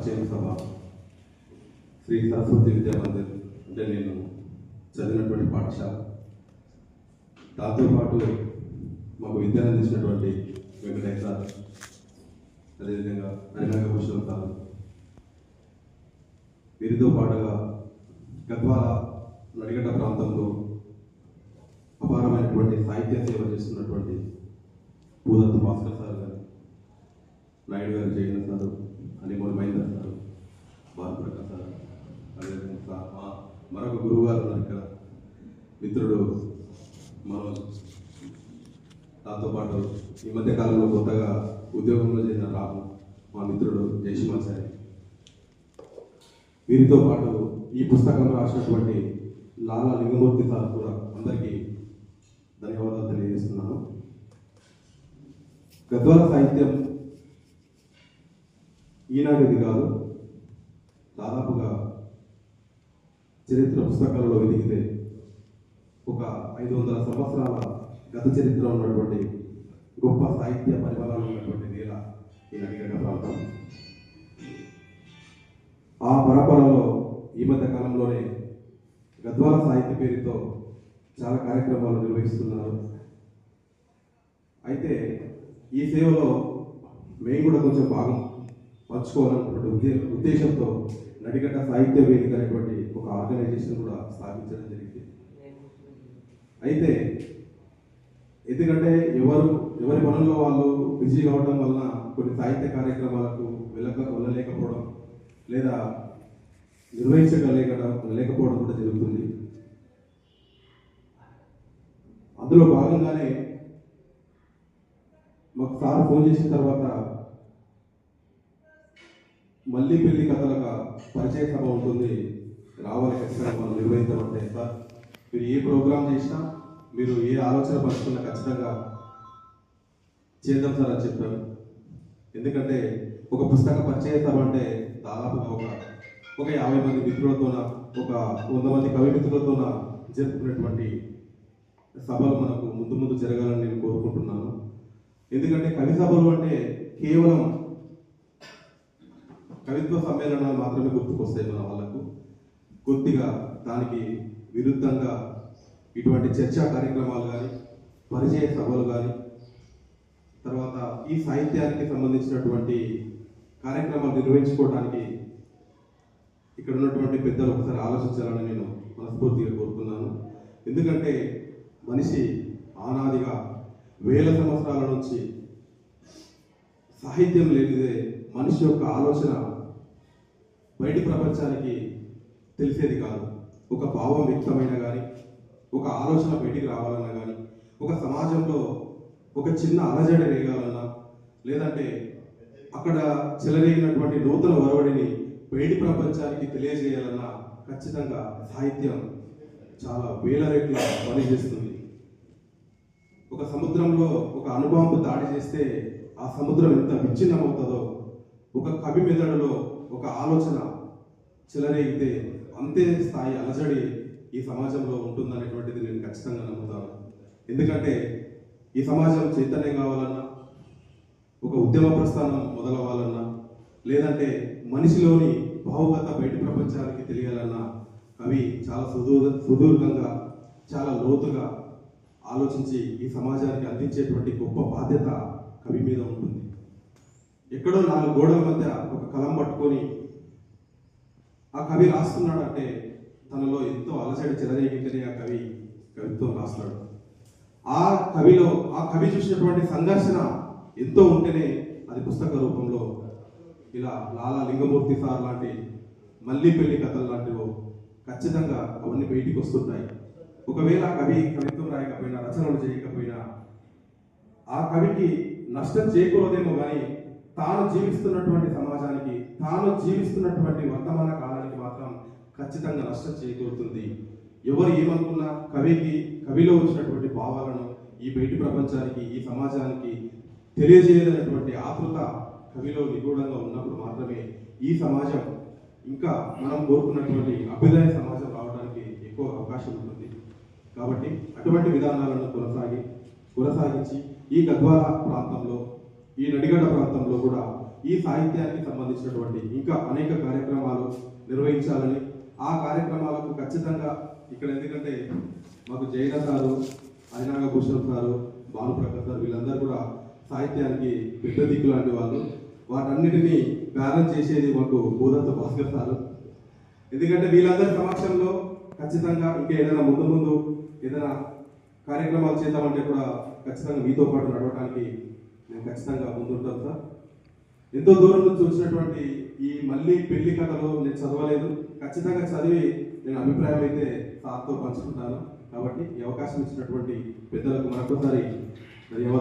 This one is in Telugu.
పరిచయం సభ. శ్రీ సరస్వతి విద్యా మందిర్ అంటే నేను చదివినటువంటి పాఠశాల. దాంతోపాటు మాకు విద్యను అందించినటువంటి వెంకటేశ అదేవిధంగా అదేవిధంగా హరినాగభూషణ్ సార్. వీరితో పాటుగా గద్వాల నడిగడ్డ ప్రాంతంలో అపారమైనటువంటి సాహిత్య సేవ చేస్తున్నటువంటి పూదత్తు భాస్కర్ సార్ గారు నాయుడు గారు జయన సారు అనేకమంది మహేందర్ సారు. భానుప్రకాష్ సార్. అదేవిధంగా మా మరొక గురువు గారు ఉన్నారు ఇక్కడ. మిత్రుడు మనోజ్. దాంతోపాటు ఈ మధ్య కాలంలో కొత్తగా ఉద్యోగంలో చేసిన రాము మా మిత్రుడు జయశిమాచారి వీరితో పాటు ఈ పుస్తకం రాసినటువంటి లాలా లింగమూర్తి సార్ కూడా అందరికీ ధన్యవాదాలు తెలియజేస్తున్నాను. గద్వాల సాహిత్యం కాదు. దాదాపుగా చరిత్ర పుస్తకాలలో వెతికితే ఒక ఐదు వందల సంవత్సరాల గత చరిత్ర ఉన్నటువంటి గొప్ప సాహిత్య పరిమళాలు ఉన్నటువంటి నేల ఈ నడిగడ్డ ప్రాంతం. ఆ పరపరలో ఈ మధ్య కాలంలోనే గద్వాల సాహిత్య పేరుతో చాలా కార్యక్రమాలు నిర్వహిస్తున్నారు. అయితే ఈ సేవలో మేము కూడా కొంచెం భాగం పంచుకోవాలన్నటువంటి ఉద్దే ఉద్దేశంతో నడిగట సాహిత్య వేదిక అనేటువంటి ఒక ఆర్గనైజేషన్ కూడా స్థాపించడం జరిగింది. అయితే ఎందుకంటే ఎవరు ఎవరి పనుల్లో వాళ్ళు బిజీ కావడం వలన కొన్ని సాహిత్య కార్యక్రమాలకు వెళ్ళక వెళ్ళలేకపోవడం లేదా నిర్వహించగలేక లేకపోవడం కూడా జరుగుతుంది. అందులో భాగంగానే మాకు సార్ ఫోన్ చేసిన తర్వాత మళ్ళీ పెళ్ళి కథలకు పరిచయ సభ ఉంటుంది. రావాలి ఖచ్చితంగా మనం నిర్వహించమంటే సార్ మీరు ఏ ప్రోగ్రామ్ చేసినా మీరు ఏ ఆలోచన పరుచుకున్నా ఖచ్చితంగా చేద్దాం సార్ అని చెప్పాను ఎందుకంటే ఒక పుస్తక పరిచయ సభ అంటే దాదాపుగా ఒక ఒక యాభై మంది మిత్రులతోన ఒక వంద మంది కవి మిత్రులతోన జరుపుకునేటువంటి సభలు మనకు ముందు ముందు జరగాలని నేను కోరుకుంటున్నాను. ఎందుకంటే కవి సభలు అంటే కేవలం కవిత్వ సమ్మేళనాలు మాత్రమే గుర్తుకొస్తాయి మన వాళ్ళకు. కొద్దిగా దానికి విరుద్ధంగా ఇటువంటి చర్చా కార్యక్రమాలు కానీ పరిచయ సభలు కానీ తర్వాత ఈ సాహిత్యానికి సంబంధించినటువంటి కార్యక్రమాలు నిర్వహించుకోవడానికి ఇక్కడ ఉన్నటువంటి పెద్దలు ఒకసారి ఆలోచించాలని నేను మనస్ఫూర్తిగా కోరుతున్నాను. ఎందుకంటే మనిషి ఆనాదిగా వేల సంవత్సరాల నుంచి సాహిత్యం లేనిదే మనిషి యొక్క ఆలోచన బయటి ప్రపంచానికి తెలిసేది కాదు. ఒక భావం వ్యక్తమైనా కానీ ఒక ఆలోచన బయటికి రావాలన్నా కానీ ఒక సమాజంలో ఒక చిన్న అలజడి రేగాలన్నా లేదంటే అక్కడ చెలరేగినటువంటి నూతన ఒరవడిని బయటి ప్రపంచానికి తెలియజేయాలన్నా ఖచ్చితంగా సాహిత్యం చాలా వేల రెట్ల పనిచేస్తుంది ఒక సముద్రంలో ఒక అనుభవం దాడి చేస్తే ఆ సముద్రం ఎంత విచ్ఛిన్నమవుతుందో ఒక కవి మెదడులో ఒక ఆలోచన చెలరేగితే అంతే స్థాయి అలజడి ఈ సమాజంలో ఉంటుందనేటువంటిది నేను ఖచ్చితంగా నమ్ముతాను. ఎందుకంటే ఈ సమాజం చైతన్యం కావాలన్నా ఒక ఉద్యమ ప్రస్థానం మొదలవ్వాలన్నా లేదంటే మనిషిలోని భావుకత బయట ప్రపంచానికి తెలియాలన్నా కవి చాలా సుదూర సుదూర్ఘంగా చాలా లోతుగా ఆలోచించి ఈ సమాజానికి అందించేటువంటి గొప్ప బాధ్యత కవి మీద ఉంటుంది. ఎక్కడో నాలుగు గోడల మధ్య ఒక కలం పట్టుకొని ఆ కవి రాస్తున్నాడంటే తనలో ఎంతో అలసడి చెలరేగించని ఆ కవి కవిత్వం రాస్తాడు ఆ కవిలో ఆ కవి చూసినటువంటి సంఘర్షణ ఎంతో ఉంటేనే అది పుస్తక రూపంలో ఇలా లాలా లింగమూర్తి సార్ లాంటి మళ్ళీ పెళ్ళి కథలు లాంటివో ఖచ్చితంగా అవన్నీ బయటికి వస్తుంటాయి. ఒకవేళ ఆ కవి కవిత్వం రాయకపోయినా రచనలు చేయకపోయినా ఆ కవికి నష్టం చేకూరదేమో కానీ తాను జీవిస్తున్నటువంటి సమాజానికి తాను జీవిస్తున్నటువంటి వర్తమాన కాలానికి మాత్రం ఖచ్చితంగా నష్టం చేకూరుతుంది. ఎవరు ఏమనుకున్నా కవికి కవిలో వచ్చినటువంటి భావాలను ఈ బయటి ప్రపంచానికి ఈ సమాజానికి తెలియజేయాలనేటువంటి ఆతృత కవిలో నిగూఢంగా ఉన్నప్పుడు మాత్రమే ఈ సమాజం ఇంకా మనం కోరుకున్నటువంటి అభ్యుదయ సమాజం రావడానికి ఎక్కువ అవకాశం ఉంటుంది. కాబట్టి అటువంటి విధానాలను కొనసాగి కొనసాగించి ఈ గద్వాల ప్రాంతంలో ఈ నడిగడ్డ ప్రాంతంలో కూడా ఈ సాహిత్యానికి సంబంధించినటువంటి ఇంకా అనేక కార్యక్రమాలు నిర్వహించాలని ఆ కార్యక్రమాలకు ఖచ్చితంగా ఇక్కడ ఎందుకంటే మాకు Jaina sir Arinaga Bhushan sir Bhanuprakash sir వీళ్ళందరూ కూడా సాహిత్యానికి పెద్ద దిక్కు లాంటి వాళ్ళు. వాటన్నిటినీ బ్యాలెన్స్ చేసేది మాకు భూదత్త భాస్కర్ సారు. ఎందుకంటే వీళ్ళందరి సమక్షంలో ఖచ్చితంగా ఇంకా ఏదైనా ముందు ముందు ఏదైనా కార్యక్రమాలు చేద్దామంటే కూడా ఖచ్చితంగా మీతో పాటు నడవడానికి నేను ఖచ్చితంగా ముందుంటాను సార్. ఎంతో దూరం నుంచి వచ్చినటువంటి ఈ మళ్ళీ పెళ్ళి కథలో నేను చదవలేదు. ఖచ్చితంగా చదివి నేను అభిప్రాయం అయితే సార్తో పంచుకుంటాను. కాబట్టి ఈ అవకాశం ఇచ్చినటువంటి పెద్దలకు మరొకసారి ధన్యవాదాలు.